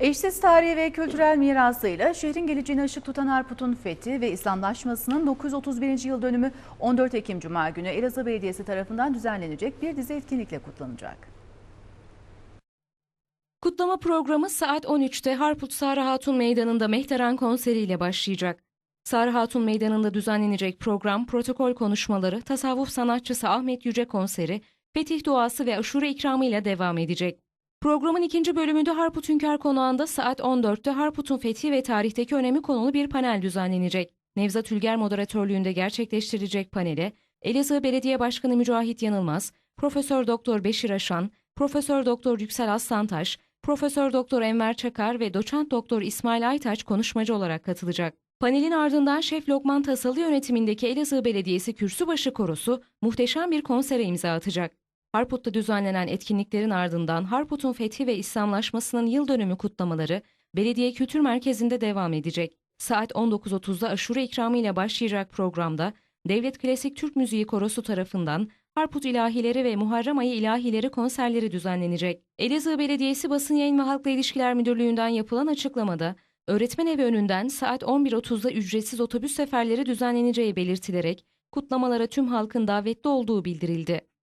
Eşsiz tarihi ve kültürel mirasıyla şehrin geleceğine ışık tutan Harput'un fethi ve İslamlaşmasının 931. yıl dönümü 14 Ekim Cuma günü Elazığ Belediyesi tarafından düzenlenecek bir dizi etkinlikle kutlanacak. Kutlama programı saat 13'te Harput Sarı Hatun Meydanı'nda Mehteran konseriyle başlayacak. Sarı Hatun Meydanı'nda düzenlenecek program, protokol konuşmaları, tasavvuf sanatçısı Ahmet Yüce konseri, fetih duası ve aşure ikramıyla devam edecek. Programın ikinci bölümünde Harput Hünkar Konağı'nda saat 14'te Harput'un fethi ve tarihteki önemi konulu bir panel düzenlenecek. Nevzat Ülger moderatörlüğünde gerçekleştirilecek panele, Elazığ Belediye Başkanı Mücahit Yanılmaz, Profesör Doktor Beşir Aşan, Profesör Doktor Yüksel Aslantaş, Profesör Doktor Enver Çakar ve Doçent Doktor İsmail Aytaç konuşmacı olarak katılacak. Panelin ardından Şef Lokman Tasalı yönetimindeki Elazığ Belediyesi Kürsübaşı Korosu muhteşem bir konsere imza atacak. Harput'ta düzenlenen etkinliklerin ardından Harput'un fethi ve İslamlaşmasının yıl dönümü kutlamaları Belediye Kültür Merkezi'nde devam edecek. Saat 19.30'da aşure ikramıyla başlayacak programda Devlet Klasik Türk Müziği Korosu tarafından Harput İlahileri ve Muharrem Ayı İlahileri konserleri düzenlenecek. Elazığ Belediyesi Basın Yayın ve Halkla İlişkiler Müdürlüğü'nden yapılan açıklamada, öğretmen evi önünden saat 11.30'da ücretsiz otobüs seferleri düzenleneceği belirtilerek kutlamalara tüm halkın davetli olduğu bildirildi.